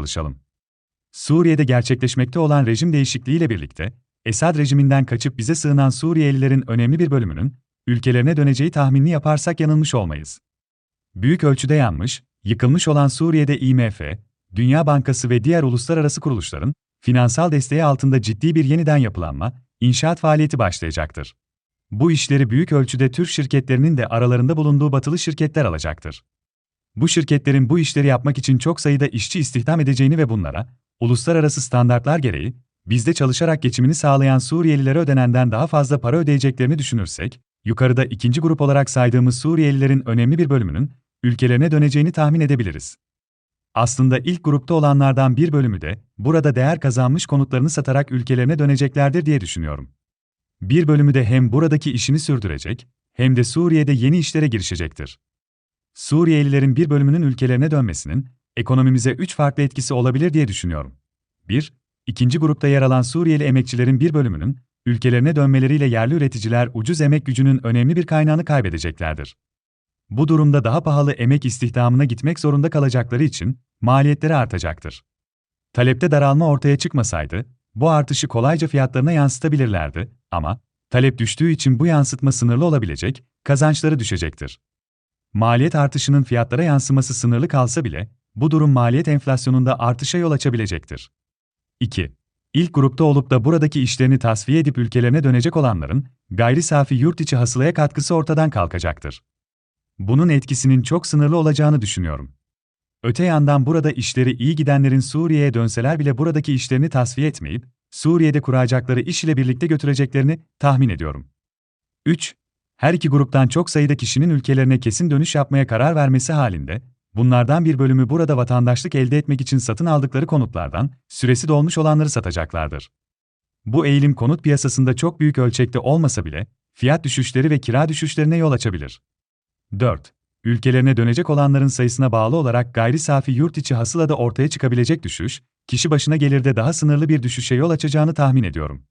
çalışalım. Suriye'de gerçekleşmekte olan rejim değişikliğiyle birlikte, Esad rejiminden kaçıp bize sığınan Suriyelilerin önemli bir bölümünün, ülkelerine döneceği tahminini yaparsak yanılmış olmayız. Büyük ölçüde yanmış, yıkılmış olan Suriye'de IMF, Dünya Bankası ve diğer uluslararası kuruluşların, finansal desteği altında ciddi bir yeniden yapılanma, inşaat faaliyeti başlayacaktır. Bu işleri büyük ölçüde Türk şirketlerinin de aralarında bulunduğu batılı şirketler alacaktır. Bu şirketlerin bu işleri yapmak için çok sayıda işçi istihdam edeceğini ve bunlara, uluslararası standartlar gereği, bizde çalışarak geçimini sağlayan Suriyelilere ödenenden daha fazla para ödeyeceklerini düşünürsek, yukarıda ikinci grup olarak saydığımız Suriyelilerin önemli bir bölümünün, ülkelerine döneceğini tahmin edebiliriz. Aslında ilk grupta olanlardan bir bölümü de, burada değer kazanmış konutlarını satarak ülkelerine döneceklerdir diye düşünüyorum. Bir bölümü de hem buradaki işini sürdürecek, hem de Suriye'de yeni işlere girişecektir. Suriyelilerin bir bölümünün ülkelerine dönmesinin, ekonomimize üç farklı etkisi olabilir diye düşünüyorum. 1. İkinci grupta yer alan Suriyeli emekçilerin bir bölümünün, ülkelerine dönmeleriyle yerli üreticiler ucuz emek gücünün önemli bir kaynağını kaybedeceklerdir. Bu durumda daha pahalı emek istihdamına gitmek zorunda kalacakları için maliyetleri artacaktır. Talepte daralma ortaya çıkmasaydı, bu artışı kolayca fiyatlarına yansıtabilirlerdi ama talep düştüğü için bu yansıtma sınırlı olabilecek, kazançları düşecektir. Maliyet artışının fiyatlara yansıması sınırlı kalsa bile, bu durum maliyet enflasyonunda artışa yol açabilecektir. 2. İlk grupta olup da buradaki işlerini tasfiye edip ülkelerine dönecek olanların, gayri safi yurt içi hasılaya katkısı ortadan kalkacaktır. Bunun etkisinin çok sınırlı olacağını düşünüyorum. Öte yandan burada işleri iyi gidenlerin Suriye'ye dönseler bile buradaki işlerini tasfiye etmeyip, Suriye'de kuracakları iş ile birlikte götüreceklerini tahmin ediyorum. 3. Her iki gruptan çok sayıda kişinin ülkelerine kesin dönüş yapmaya karar vermesi halinde, bunlardan bir bölümü burada vatandaşlık elde etmek için satın aldıkları konutlardan, süresi dolmuş olanları satacaklardır. Bu eğilim konut piyasasında çok büyük ölçekte olmasa bile, fiyat düşüşleri ve kira düşüşlerine yol açabilir. 4. Ülkelerine dönecek olanların sayısına bağlı olarak gayri safi yurt içi hasıla da ortaya çıkabilecek düşüş, kişi başına gelirde daha sınırlı bir düşüşe yol açacağını tahmin ediyorum.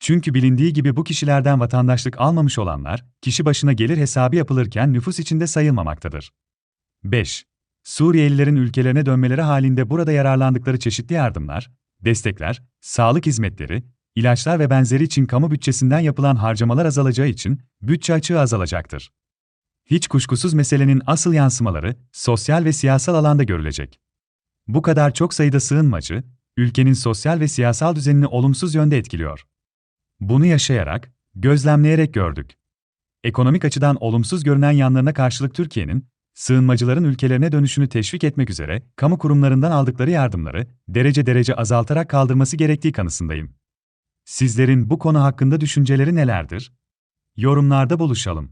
Çünkü bilindiği gibi bu kişilerden vatandaşlık almamış olanlar, kişi başına gelir hesabı yapılırken nüfus içinde sayılmamaktadır. 5. Suriyelilerin ülkelerine dönmeleri halinde burada yararlandıkları çeşitli yardımlar, destekler, sağlık hizmetleri, ilaçlar ve benzeri için kamu bütçesinden yapılan harcamalar azalacağı için bütçe açığı azalacaktır. Hiç kuşkusuz meselenin asıl yansımaları sosyal ve siyasal alanda görülecek. Bu kadar çok sayıda sığınmacı, ülkenin sosyal ve siyasal düzenini olumsuz yönde etkiliyor. Bunu yaşayarak, gözlemleyerek gördük. Ekonomik açıdan olumsuz görünen yanlarına karşılık Türkiye'nin, sığınmacıların ülkelerine dönüşünü teşvik etmek üzere kamu kurumlarından aldıkları yardımları derece derece azaltarak kaldırması gerektiği kanısındayım. Sizlerin bu konu hakkında düşünceleri nelerdir? Yorumlarda buluşalım.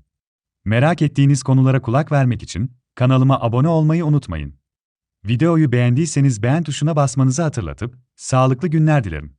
Merak ettiğiniz konulara kulak vermek için kanalıma abone olmayı unutmayın. Videoyu beğendiyseniz beğen tuşuna basmanızı hatırlatıp sağlıklı günler dilerim.